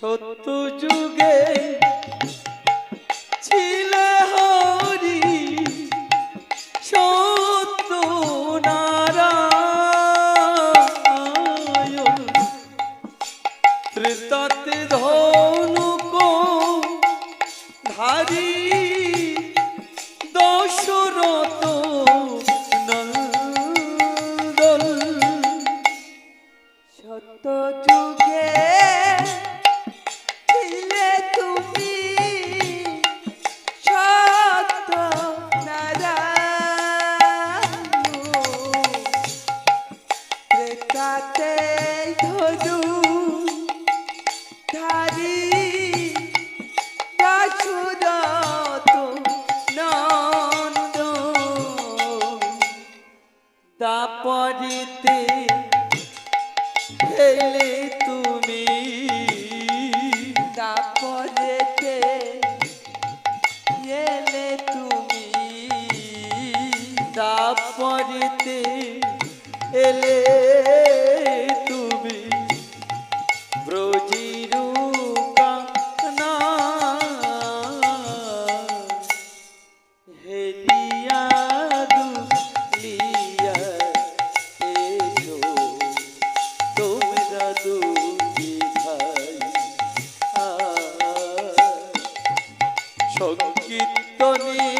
সত্য যুগে ছিল হরি সত্য নারায় ত্রিতাতে ধনুক ধারী তাপরিতে হেলে তুমি। তাপরেতে এলে তুমি। তাপরিতে এলে সংকীর্তনী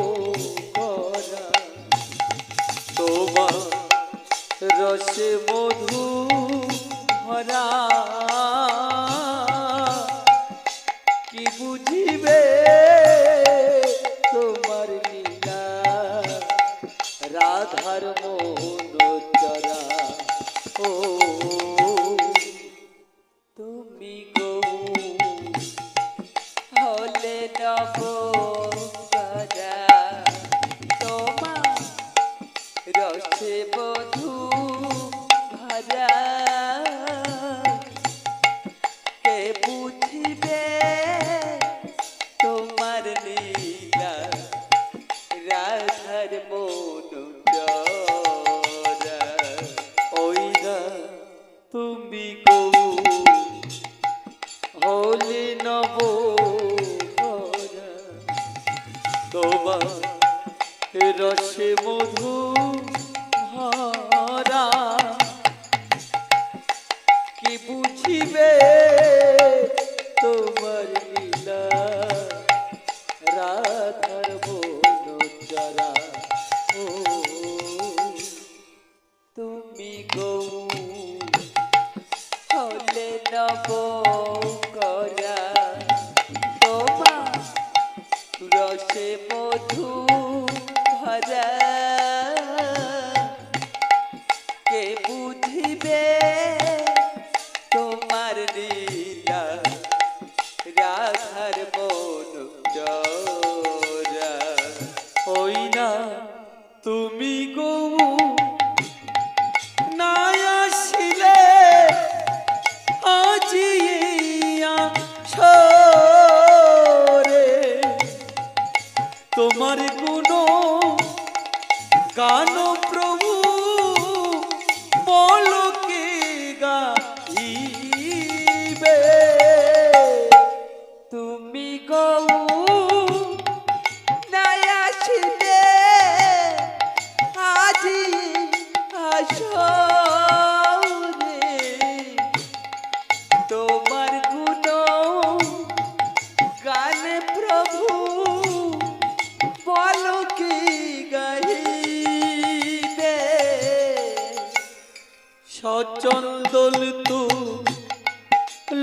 বুঝিবে তোমার কানো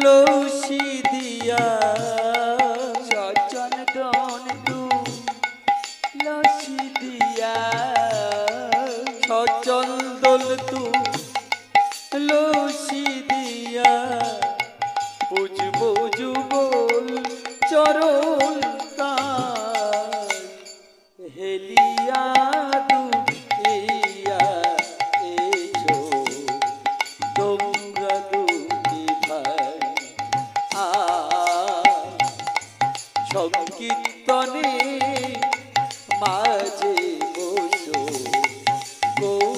lo তনে মাঝে বসো। গৌ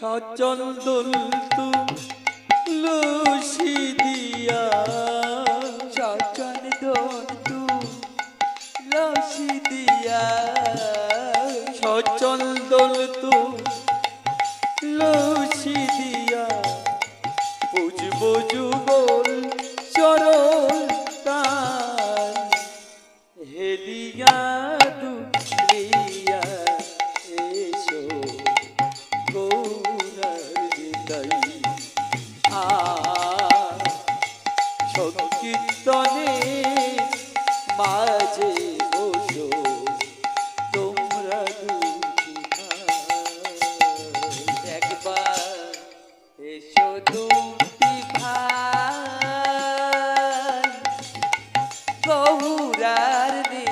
সচল দোল তুলসী দিয়া। সচল দোল তুলসী দিয়া। সচল দোল তুল সংকীর্তনে মাঝে বসো তোমরা একবার এসো দুটি ভাই গৌরার দিন